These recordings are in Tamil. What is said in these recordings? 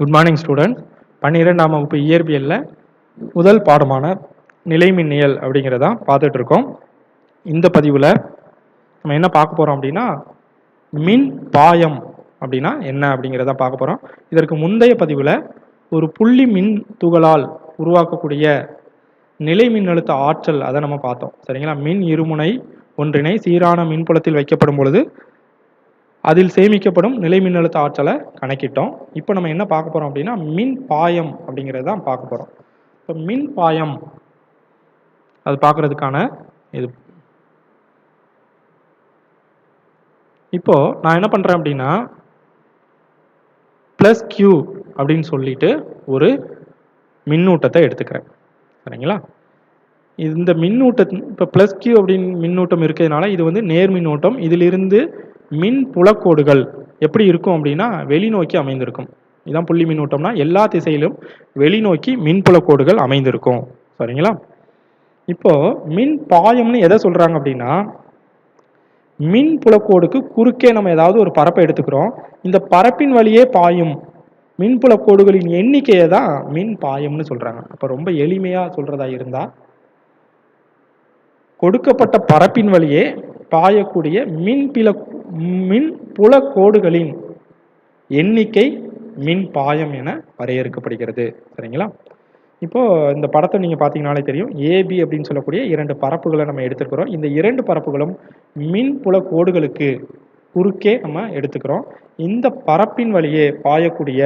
குட் மார்னிங் ஸ்டூடெண்ட் பன்னிரெண்டாம் வகுப்பு இயற்பியலில் முதல் பாடமான நிலைமின்னியல் அப்படிங்கிறதா பார்த்துட்டு இருக்கோம் இந்த பதிவில் நம்ம என்ன பார்க்க போகிறோம் அப்படின்னா மின் பாயம் அப்படின்னா என்ன அப்படிங்கிறத பார்க்க போகிறோம் இதற்கு முந்தைய பதிவில் ஒரு புள்ளி மின் துகளால் உருவாக்கக்கூடிய நிலை மின்னழுத்த ஆற்றல் அதை நம்ம பார்த்தோம். சரிங்களா? மின் இருமுனை ஒன்றினை சீரான மின்புலத்தில் வைக்கப்படும் பொழுது அதில் சேமிக்கப்படும் நிலை மின்னழுத்த ஆற்றலை கணக்கிட்டோம். இப்போ நம்ம என்ன பார்க்க போகிறோம் அப்படின்னா மின் பாயம் அப்படிங்கிறது தான் பார்க்க போகிறோம் இப்போ மின் பாயம் அது பார்க்கறதுக்கான இது. இப்போ நான் என்ன பண்ணுறேன் அப்படின்னா ப்ளஸ் கியூ அப்படின்னு சொல்லிட்டு ஒரு மின்னூட்டத்தை எடுத்துக்கிறேன். சரிங்களா? இந்த மின்னூட்ட இப்போ ப்ளஸ் கியூ அப்படின்னு மின்னூட்டம் இருக்கிறதுனால இது வந்து நேர் மின்னூட்டம் இதிலிருந்து மின் புலக்கோடுகள் எப்படி இருக்கும் அப்படின்னா வெளிநோக்கி அமைந்திருக்கும். இதான் புள்ளி மின்னூட்டம்னா எல்லா திசையிலும் வெளிநோக்கி மின் புலக்கோடுகள் அமைந்திருக்கும். சரிங்களா? இப்போ மின் பாயம்னு எதை சொல்றாங்க அப்படின்னா மின் புலக்கோடுக்கு குறுக்கே நம்ம ஏதாவது ஒரு பரப்பை எடுத்துக்கிறோம். இந்த பரப்பின் வழியே பாயும் மின் புலக்கோடுகளின் எண்ணிக்கையை தான் மின் பாயம்னு சொல்றாங்க. அப்ப ரொம்ப எளிமையா சொல்றதா இருந்தா கொடுக்கப்பட்ட பரப்பின் வழியே பாயக்கூடிய மின் பில மின் புலக்கோடுகளின் எண்ணிக்கை மின் பாயம் என வரையறுக்கப்படுகிறது. சரிங்களா? இப்போ இந்த படத்தை நீங்க பார்த்தீங்கனாலே தெரியும். ஏபி அப்படின்னு சொல்லக்கூடிய இரண்டு பரப்புகளை நம்ம எடுத்துக்கிறோம் இந்த இரண்டு பரப்புகளும் மின் புல கோடுகளுக்கு குறுக்கே நம்ம எடுத்துக்கிறோம். இந்த பரப்பின் வழியே பாயக்கூடிய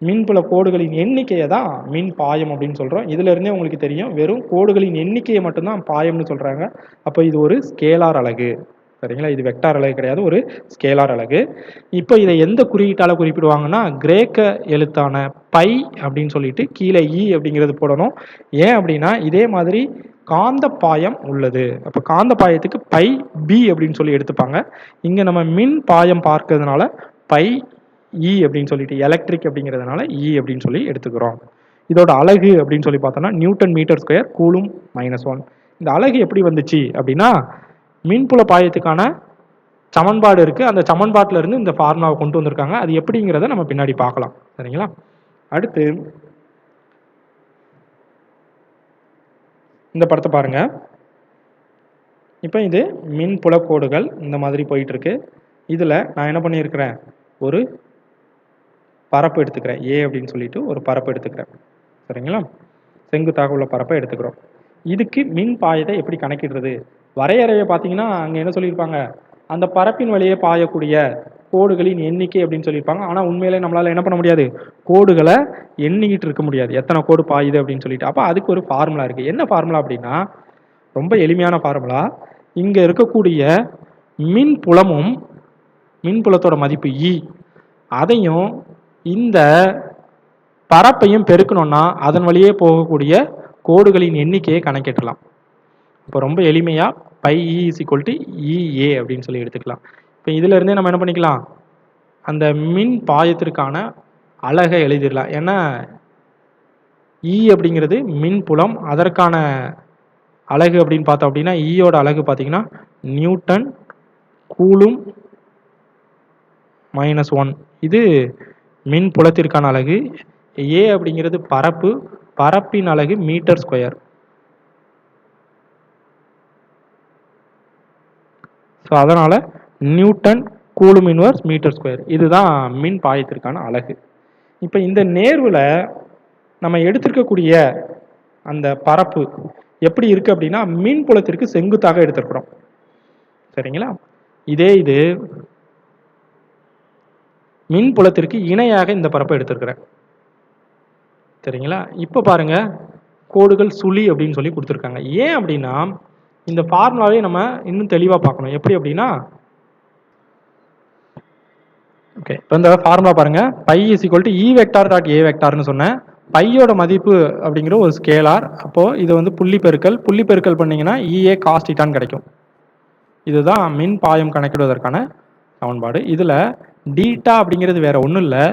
மின்புல கோடுகளின் எண்ணிக்கையை தான் மின் பாயம் அப்படின்னு சொல்கிறோம் இதுலேருந்தே உங்களுக்கு தெரியும். வெறும் கோடுகளின் எண்ணிக்கையை மட்டும்தான் பாயம்னு சொல்கிறாங்க அப்போ இது ஒரு ஸ்கேலார் அழகு சரிங்களா? இது வெக்டார் அலகு கிடையாது ஒரு ஸ்கேலார் அலகு இப்போ இதை எந்த குறியீட்டால் குறிப்பிடுவாங்கன்னா கிரேக்க எழுத்தான பை அப்படின்னு சொல்லிட்டு கீழே இ அப்படிங்கிறது போடணும். ஏன் அப்படின்னா இதே மாதிரி காந்த பாயம் உள்ளது. அப்போ காந்த பாயத்துக்கு பை பி அப்படின்னு சொல்லி எடுத்துப்பாங்க. இங்கே நம்ம மின் பாயம் பார்க்கறதுனால பை இ அப்படின்னு சொல்லிட்டு எலக்ட்ரிக் அப்படிங்கிறதுனால இ அப்படின்னு சொல்லி எடுத்துக்கிறோம். இதோட அலகு அப்படின்னு சொல்லி பார்த்தோம்னா newton metre square coulomb minus one இந்த அலகு எப்படி வந்துச்சு அப்படின்னா மின்புல பாயத்துக்கான சமன்பாடு இருக்குது அந்த சமன்பாட்டில் இருந்து இந்த ஃபார்முலாவை கொண்டு வந்திருக்காங்க. அது எப்படிங்கிறத நம்ம பின்னாடி பார்க்கலாம். சரிங்களா? அடுத்து இந்த படத்தை பாருங்க. இப்போ இது மின் புலக்கோடுகள் இந்த மாதிரி போயிட்டுருக்கு. இதில் நான் என்ன பண்ணியிருக்கிறேன்? ஒரு பரப்பு எடுத்துக்கிறேன். ஏ அப்படின்னு சொல்லிட்டு ஒரு பரப்பு எடுத்துக்கிறேன். சரிங்களா? செங்குத்தாக உள்ள பரப்பை எடுத்துக்கிறோம். இதுக்கு மின் பாயத்தை எப்படி கணக்கிடுறது? வரையறையை பார்த்தீங்கன்னா அங்கே என்ன சொல்லியிருப்பாங்க? அந்த பரப்பின் வழியே பாயக்கூடிய கோடுகளின் எண்ணிக்கை அப்படின்னு சொல்லியிருப்பாங்க. ஆனால் உண்மையிலே நம்மளால் என்ன பண்ண முடியாது? கோடுகளை எண்ணிக்கிட்டு இருக்க முடியாது. எத்தனை கோடு பாயுது அப்படின்னு சொல்லிட்டு. அப்போ அதுக்கு ஒரு ஃபார்முலா இருக்குது என்ன ஃபார்முலா அப்படின்னா ரொம்ப எளிமையான ஃபார்முலா இங்கே இருக்கக்கூடிய மின் புலமும் மின் புலத்தோட மதிப்பு இ அதையும் இந்த பரப்பையும் பெருக்கணும்னா அதன் வழியே போகக்கூடிய கோடுகளின் எண்ணிக்கையை கணக்கிடலாம். இப்போ ரொம்ப எளிமையாக phi E is equal to E A அப்படின்னு சொல்லி எடுத்துக்கலாம். இப்போ இதுலேருந்தே நம்ம என்ன பண்ணிக்கலாம்? அந்த மின் பாயத்திற்கான அலகை எழுதிடலாம். ஏன்னா இ e அப்படிங்கிறது மின் புலம். அதற்கான அலகு அப்படின்னு பார்த்தோம் அப்படின்னா e ஈயோட அலகு பார்த்தீங்கன்னா நியூட்டன் கூலும் மைனஸ் ஒன் இது மின் புலத்திற்கான அழகு. ஏ அப்படிங்கிறது பரப்பு. பரப்பின் அலகு மீட்டர் ஸ்கொயர் ஸோ அதனால் newton coulomb inverse metre square இதுதான் மின் பாயத்திற்கான அழகு இப்போ இந்த நேர்வில் நம்ம எடுத்திருக்கக்கூடிய அந்த பரப்பு எப்படி இருக்குது அப்படின்னா மின் புலத்திற்கு செங்குத்தாக எடுத்திருக்கிறோம். சரிங்களா? இதே இது மின் புலத்திற்கு இணையாக இந்த பரப்பை எடுத்திருக்கிறேன். சரிங்களா? இப்போ பாருங்க கோடுகள் சுழி அப்படின்னு சொல்லி கொடுத்துருக்காங்க. ஏன் அப்படின்னா இந்த ஃபார்முலாவே நம்ம இன்னும் தெளிவாக பார்க்கணும். எப்படி அப்படின்னா ஓகே இப்போ இந்த ஃபார்முலா பாருங்கள் phi is equal to E vector dot A வெக்டார்னு சொன்னேன். பையோட மதிப்பு அப்படிங்கிற ஒரு ஸ்கேலார் அப்போது இதை வந்து புள்ளி பெருக்கல். புள்ளி பெருக்கல் பண்ணிங்கன்னா இஏ காஸ்டிட்டான்னு கிடைக்கும். இதுதான் மின் பாயம் கணக்கிடுவதற்கான சமன்பாடு. இதில் டீட்டா அப்படிங்கிறது வேற ஒன்றும் இல்லை.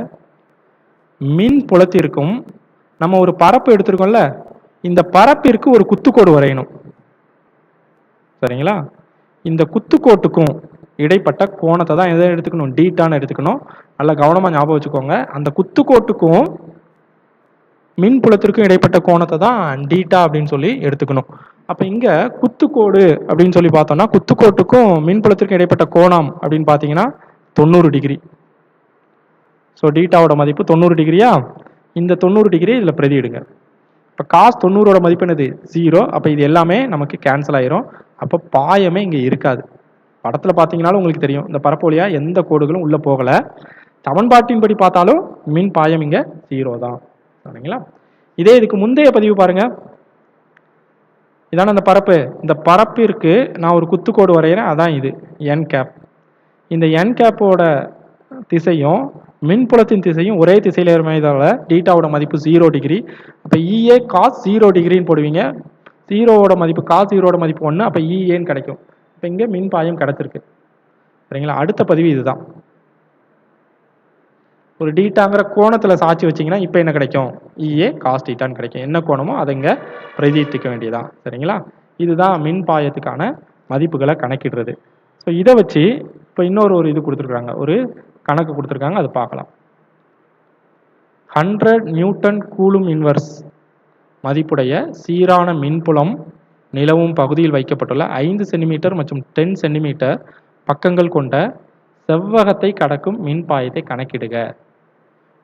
மின் புலத்திற்கும் நம்ம ஒரு பரப்பு எடுத்திருக்கோம்ல இந்த பரப்பிற்கு ஒரு குத்துக்கோடு வரையணும். சரிங்களா? இந்த குத்துக்கோட்டுக்கும் இடைப்பட்ட கோணத்தை தான் எதை எடுத்துக்கணும்? டீட்டான்னு எடுத்துக்கணும். நல்லா கவனமாக ஞாபகம் வச்சுக்கோங்க. அந்த குத்துக்கோட்டுக்கும் மின் புலத்திற்கும் இடைப்பட்ட கோணத்தை தான் டீட்டா அப்படின்னு சொல்லி எடுத்துக்கணும். அப்போ இங்கே குத்துக்கோடு அப்படின்னு சொல்லி பார்த்தோம்னா குத்துக்கோட்டுக்கும் மின் புலத்திற்கும் இடைப்பட்ட கோணம் அப்படின்னு பார்த்தீங்கன்னா தொண்ணூறு டிகிரி. ஸோ டீட்டாவோட மதிப்பு தொண்ணூறு டிகிரியா? இந்த தொண்ணூறு டிகிரி இதில் பிரதியிடுங்க இப்போ காசு தொண்ணூறோட மதிப்பு என்னது? ஜீரோ அப்போ இது எல்லாமே நமக்கு கேன்சல் ஆயிரும். அப்போ பாயமே இங்கே இருக்காது. படத்தில் பார்த்தீங்கனாலும் உங்களுக்கு தெரியும். இந்த பரப்பு எந்த கோடுகளும் உள்ளே போகலை. சமன்பாட்டின்படி பார்த்தாலும் மின் பாயம் இங்கே ஜீரோ தான். சரிங்களா? இதே இதுக்கு முந்தைய பதிவு பாருங்க. இதான அந்த பரப்பு. இந்த பரப்பிற்கு நான் ஒரு குத்துக்கோடு வரைகிறேன். அதான் இது. என் கேப் இந்த என் கேப்போட திசையும் மின்புலத்தின் திசையும் ஒரே திசையில் அமைதல டீட்டாவோட மதிப்பு ஜீரோ டிகிரி அப்போ இஏ காஸ் ஜீரோ டிகிரின்னு போடுவீங்க. ஜீரோவோட மதிப்பு காஸ் ஜீரோட மதிப்பு ஒன்று அப்போ இஏன்னு e, கிடைக்கும். இப்போ இங்கே மின் பாயம் கிடச்சிருக்கு. சரிங்களா? அடுத்த பதிவு இதுதான். ஒரு டீட்டாங்கிற கோணத்தில் சாட்சி வச்சிங்கன்னா இப்போ என்ன கிடைக்கும்? இஏ காஸ் டீட்டான்னு கிடைக்கும். என்ன கோணமோ அதை இங்கே பிரதித்திக்க வேண்டியதான் சரிங்களா? இதுதான் மின் பாயத்துக்கான மதிப்புகளை கணக்கிடுறது. ஸோ இதை வச்சு இப்போ இன்னொரு ஒரு இது கொடுத்துருக்குறாங்க ஒரு கணக்கு கொடுத்துருக்காங்க. அது பார்க்கலாம். ஹண்ட்ரட் நியூட்டன் கூலும் இன்வர்ஸ் மதிப்புடைய சீரான மின்புலம் நிலவும் பகுதியில் வைக்கப்பட்டுள்ள ஐந்து சென்டிமீட்டர் மற்றும் டென் சென்டிமீட்டர் பக்கங்கள் கொண்ட செவ்வகத்தை கடக்கும் மின்பாயத்தை கணக்கிடுக.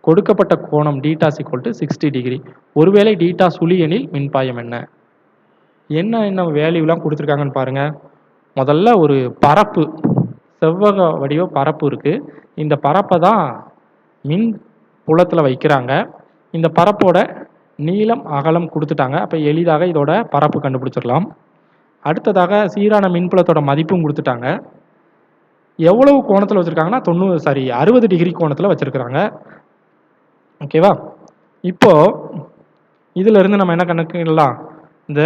கொடுக்கப்பட்ட கோணம் டீட்டா சிக்கோல்ட்டு டு சிக்ஸ்டி டிகிரி ஒருவேளை டீட்டா சுழி எனில் மின்பாயம் என்ன? என்ன என்ன வேல்யூலாம் கொடுத்துருக்காங்கன்னு பாருங்கள் முதல்ல ஒரு பரப்பு செவ்வக வடிவ பரப்பு இருக்குது இந்த பரப்பை தான் மின் புலத்தில் வைக்கிறாங்க. இந்த பரப்போட நீளம் அகலம் கொடுத்துட்டாங்க. அப்போ எளிதாக இதோட பரப்பு கண்டுபிடிச்சிடலாம். அடுத்ததாக சீரான மின்புலத்தோட மதிப்பும் கொடுத்துட்டாங்க. எவ்வளவு கோணத்தில் வச்சுருக்காங்கன்னா தொண்ணூறு சாரி அறுபது டிகிரி கோணத்தில் வச்சுருக்குறாங்க. ஓகேவா இப்போ இதிலிருந்து நம்ம என்ன கணக்குங்களா இந்த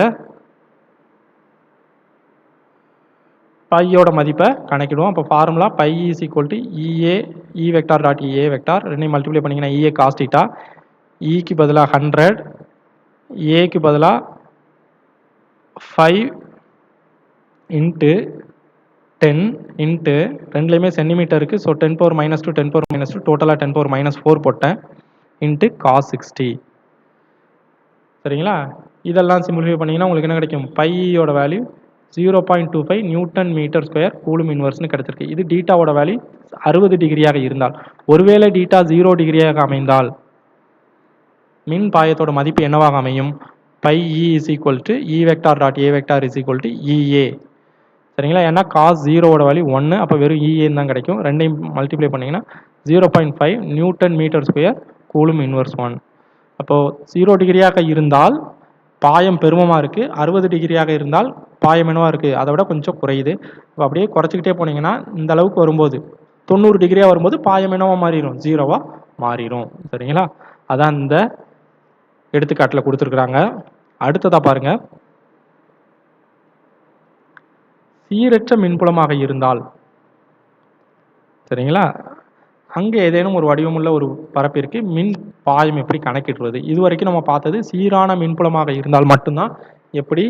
பையோட மதிப்பை கணக்கிடுவோம். அப்போ formula phi is equal to E A E vector dot E A vector ரெண்டையும் மல்டிப்ளை பண்ணிங்கன்னா இஏ காஸ்டிட்டா இக்கு பதிலாக ஹண்ட்ரட் ஏக்கு பதிலாக ஃபைவ் இன்ட்டு டென் இன்ட்டு ரெண்டுலேயுமே சென்டிமீட்டர் இருக்குது so ten power minus two ten power minus two டோட்டலாக டென் பவர் மைனஸ் ஃபோர் போட்டேன். இன்ட்டு காஸ் சிக்ஸ்டி சரிங்களா? இதெல்லாம் சிம்பிளிஃபை பண்ணிங்கன்னா உங்களுக்கு என்ன கிடைக்கும்? பையோட value zero point two five newton metre square coulomb இன்வர்ஸ்னு கிடச்சிருக்கு. இது டீட்டாவோட வேல்யூ அறுபது டிகிரியாக இருந்தால். ஒருவேளை டீட்டா ஜீரோ டிகிரியாக அமைந்தால் மின் பாயத்தோட மதிப்பு என்னவாக அமையும்? Phi E is equal to E vector dot A vector is equal to E A சரிங்களா? ஏன்னா காஸ் ஜீரோவோட வழி ஒன்று அப்போ வெறும் இஏன்னு தான் கிடைக்கும். ரெண்டையும் மல்டிப்ளை பண்ணிங்கன்னா zero point five newton metre square coulomb inverse one அப்போது ஜீரோ டிகிரியாக இருந்தால் பாயம் பெருமமாக இருக்குது அறுபது டிகிரியாக இருந்தால் பாயம் என்னவாக இருக்குது அதை விட கொஞ்சம் குறையுது. இப்போ அப்படியே குறைச்சிக்கிட்டே போனீங்கன்னா இந்த அளவுக்கு வரும்போது தொண்ணூறு டிகிரியாக வரும்போது பாயம் என்னவாக மாறிடும்? ஜீரோவாக மாறிடும். சரிங்களா? அதான் இந்த எடுத்துக்காட்டில் கொடுத்துருக்குறாங்க. அடுத்ததாக பாருங்க. சீரற்ற மின்புலமாக இருந்தால். சரிங்களா? அங்கே ஏதேனும் ஒரு வடிவமுள்ள ஒரு பரப்பிற்கு மின் பாயம் எப்படி கணக்கிடுவது? இது வரைக்கும் நம்ம பார்த்தது சீரான மின்புலமாக இருந்தால் மட்டும்தான் எப்படி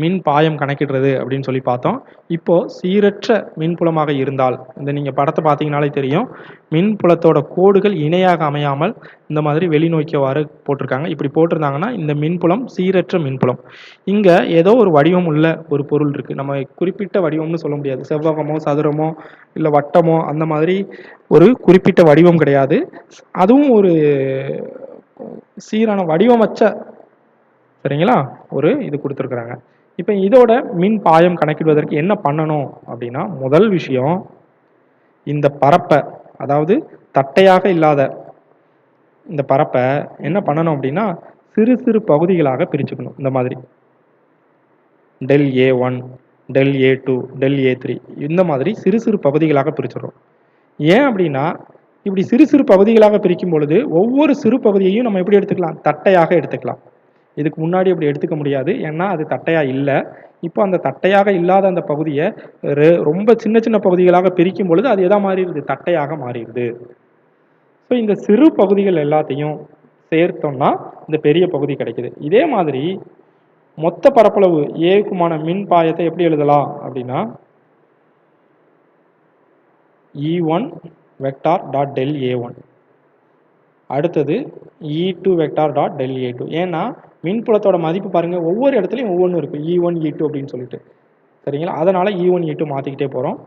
மின் பாயம் கணக்கிடுறது அப்படின்னு சொல்லி பார்த்தோம். இப்போது சீரற்ற மின்புலமாக இருந்தால் இந்த நீங்கள் படத்தை பார்த்தீங்கனாலே தெரியும் மின்புலத்தோட கோடுகள் இணையாக அமையாமல் இந்த மாதிரி வெளிநோக்கியவாறு போட்டிருக்காங்க. இப்படி போட்டிருந்தாங்கன்னா இந்த மின்புலம் சீரற்ற மின்புலம் இங்கே ஏதோ ஒரு வடிவம் உள்ள ஒரு பொருள் இருக்குது நம்ம குறிப்பிட்ட வடிவம்னு சொல்ல முடியாது. செவ்வகமோ சதுரமோ இல்லை வட்டமோ அந்த மாதிரி ஒரு குறிப்பிட்ட வடிவம் கிடையாது. அதுவும் ஒரு சீரான வடிவமற்ற சரிங்களா? ஒரு இது கொடுத்துருக்குறாங்க. இப்போ இதோட மின் பாயம் கணக்கிடுவதற்கு என்ன பண்ணணும் அப்படின்னா முதல் விஷயம் இந்த பரப்பை அதாவது தட்டையாக இல்லாத இந்த பரப்பை என்ன பண்ணணும் அப்படின்னா சிறு சிறு பகுதிகளாக பிரிச்சுக்கணும். இந்த மாதிரி. Del A one del A two del A three இந்த மாதிரி சிறு சிறு பகுதிகளாக பிரிச்சிடுறோம். ஏன் அப்படின்னா இப்படி சிறு சிறு பகுதிகளாக பிரிக்கும் பொழுது ஒவ்வொரு சிறு பகுதியையும் நம்ம எப்படி எடுத்துக்கலாம்? தட்டையாக எடுத்துக்கலாம். இதுக்கு முன்னாடி அப்படி எடுத்துக்க முடியாது. ஏன்னா அது தட்டையாக இல்லை. இப்போ அந்த தட்டையாக இல்லாத அந்த பகுதியை ரெ- ரொம்ப சின்ன சின்ன பகுதிகளாக பிரிக்கும் பொழுது அது எதாக மாறிடுது? தட்டையாக மாறிடுது. ஸோ இந்த சிறு பகுதிகள் எல்லாத்தையும் சேர்த்தோம்னா இந்த பெரிய பகுதி கிடைக்குது. இதே மாதிரி மொத்த பரப்பளவு ஏக்குமான மின் பாயத்தை எப்படி எழுதலாம் அப்படின்னா E one vector dot del A one அடுத்தது E two vector dot del A two ஏன்னா மின்புலத்தோட மதிப்பு பாருங்கள் ஒவ்வொரு இடத்துலையும் ஒவ்வொன்றும் இருக்கும் E e one E e two அப்படின்னு சொல்லிட்டு. சரிங்களா? அதனால் E e one E two மாற்றிக்கிட்டே போகிறோம்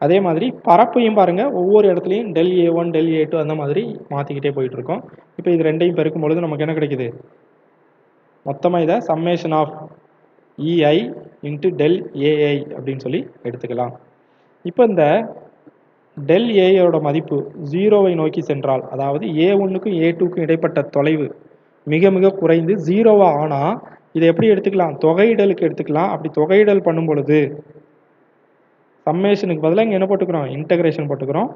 அதே மாதிரி பரப்பையும் பாருங்கள் ஒவ்வொரு இடத்துலையும் del A one del A two அந்த மாதிரி மாற்றிக்கிட்டே போயிட்டுருக்கோம் இப்போ இது ரெண்டையும் பெருக்கும் பொழுது நமக்கு என்ன கிடைக்குது? மொத்தமாக இதை summation of E I into del A I அப்படின்னு சொல்லி எடுத்துக்கலாம். இப்போ இந்த டெல் ஏயோட மதிப்பு ஜீரோவை நோக்கி சென்றால் அதாவது ஏ ஒன்றுக்கும் ஏ டூக்கும் இடைப்பட்ட தொலைவு மிக மிக குறைந்து ஜீரோவா ஆனால் இதை எப்படி எடுத்துக்கலாம்? தொகையிடலுக்கு எடுத்துக்கலாம். அப்படி தொகையிடல் பண்ணும் பொழுது சம்மேஷனுக்கு பதிலாக இங்கே என்ன போட்டுக்கிறோம்? இன்டகிரேஷன் போட்டுக்கிறோம்.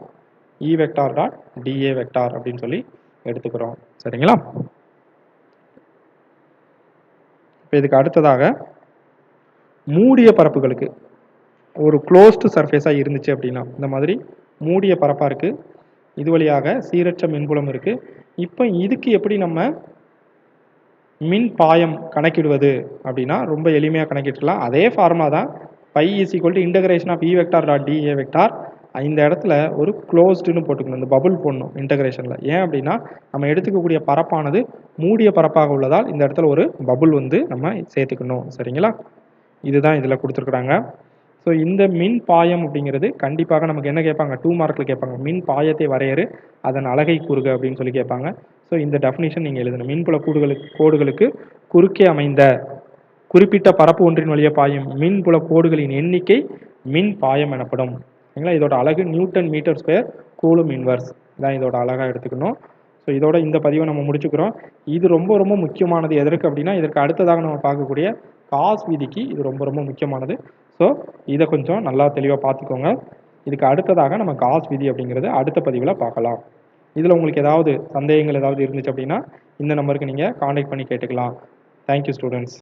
E vector dot d A vector அப்படின்னு சொல்லி எடுத்துக்கிறோம். சரிங்களா? இப்போ இதுக்கு அடுத்ததாக மூடிய பரப்புகளுக்கு ஒரு க்ளோஸ்டு சர்ஃபேஸாக இருந்துச்சு அப்படின்னா இந்த மாதிரி மூடிய பரப்பாக இருக்குது இது வழியாக சீரற்ற மின்புலம் இருக்குது இப்போ இதுக்கு எப்படி நம்ம மின் பாயம் கணக்கிடுவது அப்படின்னா ரொம்ப எளிமையாக கணக்கிட்டுலாம் அதே ஃபார்மா தான் phi is equal to integration of E vector dot d A vector இந்த இடத்துல ஒரு க்ளோஸ்டுன்னு போட்டுக்கணும். இந்த பபுள் போடணும் இன்டகிரேஷனில் ஏன் அப்படின்னா நம்ம எடுத்துக்கக்கூடிய பரப்பானது மூடிய பரப்பாக உள்ளதால் இந்த இடத்துல ஒரு பபுள் வந்து நம்ம சேர்த்துக்கணும். சரிங்களா? இதுதான் இதில் கொடுத்துருக்குறாங்க. ஸோ இந்த மின் பாயம் அப்படிங்கிறது கண்டிப்பாக நமக்கு என்ன கேட்பாங்க? டூ மார்க்கில் கேட்பாங்க. மின் பாயத்தை வரையறு அதன் அழகை கூறுக அப்படின்னு சொல்லி கேட்பாங்க. ஸோ இந்த டெஃபினிஷன் நீங்கள் எழுதணும். மின்புல கூடுகளுக்கு கோடுகளுக்கு குறுக்கே அமைந்த குறிப்பிட்ட பரப்பு ஒன்றின் வழியே பாயும் மின்புல கோடுகளின் எண்ணிக்கை மின் பாயம் எனப்படும். சரிங்களா? இதோட அழகு newton metre square coulomb inverse. தான் இதோட அழகாக எடுத்துக்கணும். ஸோ இதோட இந்த பதிவை நம்ம முடிச்சுக்கிறோம். இது ரொம்ப ரொம்ப முக்கியமானது எதற்கு அப்படின்னா இதற்கு அடுத்ததாக நம்ம பார்க்கக்கூடிய காஸ் விதிக்கு இது ரொம்ப ரொம்ப முக்கியமானது. ஸோ இதை கொஞ்சம் நல்லா தெளிவாக பார்த்துக்கோங்க. இதுக்கு அடுத்ததாக நம்ம காஸ் விதி அப்படிங்கிறது அடுத்த பதிவில் பார்க்கலாம். இதில் உங்களுக்கு ஏதாவது சந்தேகங்கள் ஏதாவது இருந்துச்சு அப்படின்னா இந்த நம்பருக்கு நீங்கள் காண்டாக்ட் பண்ணி கேட்டுக்கலாம். Thank you students